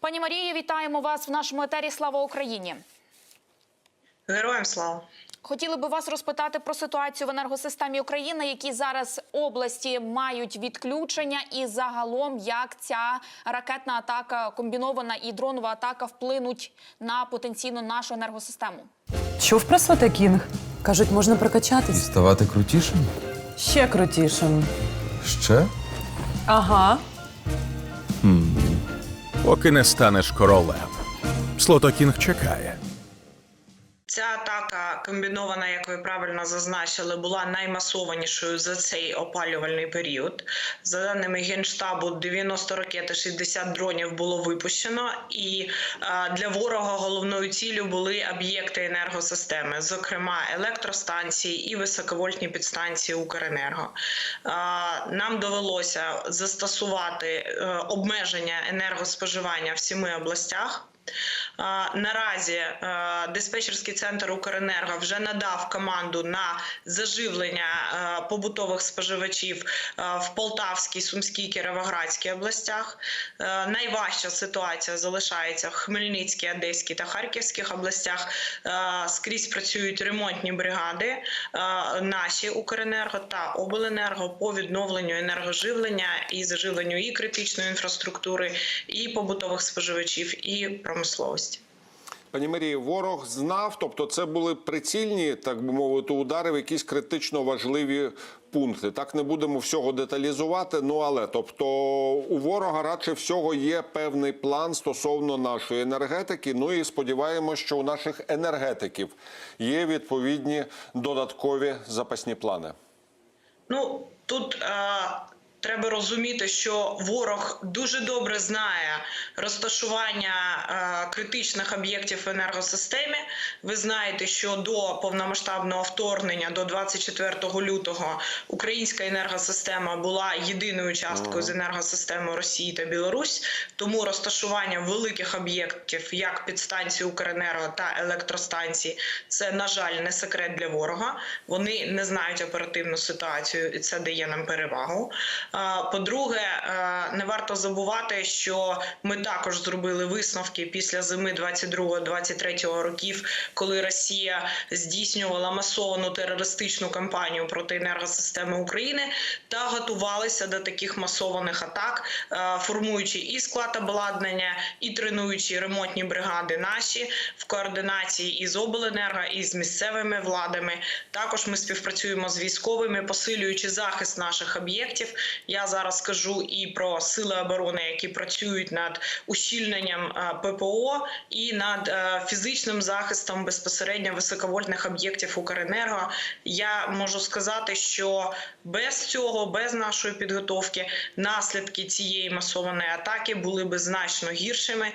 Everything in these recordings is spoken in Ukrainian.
Пані Марію, вітаємо вас в нашому етері. Слава Україні! Героям слава. Хотіли би вас розпитати про ситуацію в енергосистемі України, які зараз області мають відключення, і загалом як ця ракетна атака, комбінована і дронова атака вплинуть на потенційно нашу енергосистему. Чув про Свете Кінг? Кажуть, можна прокачатись. Ставати крутішим? Ще крутішим. Ще? Ага. Поки не станеш королем. Слотокінг чекає. Ця комбінована, як ви правильно зазначили, була наймасованішою за цей опалювальний період. За даними генштабу, 90 ракет і 60 дронів було випущено, і е, для ворога головною ціллю були об'єкти енергосистеми, зокрема електростанції і високовольтні підстанції Укренерго. Е, нам довелося застосувати е, обмеження енергоспоживання в сіми областях. Наразі е, диспетчерський центр Укренерго вже надав команду на заживлення е, побутових споживачів е, в Полтавській, Сумській, Кіровоградській областях. Найважча ситуація залишається в Хмельницькій, Одеській та Харківських областях. Скрізь працюють ремонтні бригади наші Укренерго та Обленерго по відновленню енергоживлення і заживленню і критичної інфраструктури, і побутових споживачів, і промисловості. Пані Марії, ворог знав, тобто це були прицільні, так би мовити, удари в якісь критично важливі пункти. Так не будемо всього деталізувати. Ну але тобто у ворога радше всього є певний план стосовно нашої енергетики. Ну і сподіваємося, що у наших енергетиків є відповідні додаткові запасні плани. Ну тут е, треба розуміти, що ворог дуже добре знає розташування е, критичних об'єктів в енергосистемі. Ви знаєте, що до повномасштабного вторгнення, до 24 лютого, українська енергосистема була єдиною часткою з енергосистеми Росії та Білорусь. Тому розташування великих об'єктів, як підстанції Укренерго та електростанції, це на жаль не секрет для ворога. Вони не знають оперативну ситуацію, і це дає нам перевагу. По-друге, е, не варто забувати, що ми також зробили висновки після зими 22-23 років, коли Росія здійснювала масовану терористичну кампанію проти енергосистеми України та готувалися до таких масованих атак, е, формуючи і склад обладнання, і тренуючи ремонтні бригади наші в координації із обленерго і з місцевими владами. Також ми співпрацюємо з військовими, посилюючи захист наших об'єктів. Я зараз скажу і про сили оборони, які працюють над ущільненням е, ППО і над е, фізичним захистом безпосередньо високовольтних об'єктів Укренерго. Я можу сказати, що без цього, без нашої підготовки, наслідки цієї масованої атаки були би значно гіршими.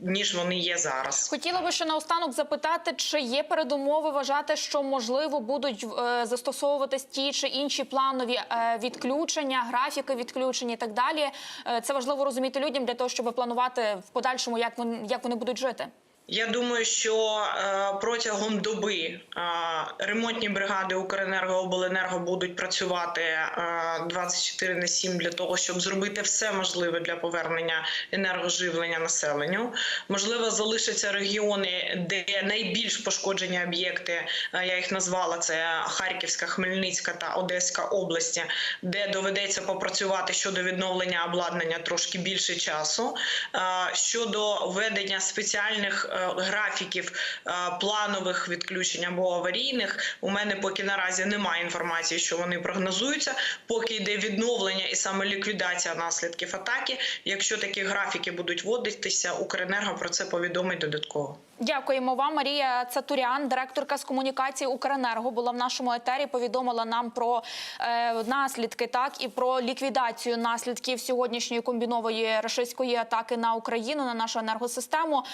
Ніж вони є зараз. Хотіла би ще наостанок запитати, чи є передумови вважати, що можливо будуть е, застосовуватись ті чи інші планові е, відключення, графіки відключення і так далі. Е, це важливо розуміти людям для того, щоб планувати в подальшому, як вони як вони будуть жити. Я думаю, що е, протягом доби е, ремонтні бригади Укренерго обленерго будуть працювати е, 24 на 7 для того, щоб зробити все можливе для повернення енергоживлення населенню. Можливо, залишаться регіони, де найбільш пошкоджені об'єкти. е, я їх назвала це Харківська, Хмельницька та Одеська області, де доведеться попрацювати щодо відновлення обладнання трошки більше часу. Е, щодо введення спеціальних е, графіків е, планових відключень або аварійних, у мене поки наразі немає інформації, що вони прогнозуються. Поки йде відновлення і саме ліквідація наслідків атаки. Якщо такі графіки будуть вводитися, Укренерго про це повідомить додатково. Дякуємо вам. Марія Цатурян, директорка з комунікації Укренерго, була в нашому етері. Повідомила нам про е, наслідки, так і про ліквідацію наслідків сьогоднішньої комбінової рашистської атаки на Україну на нашу енергосистему.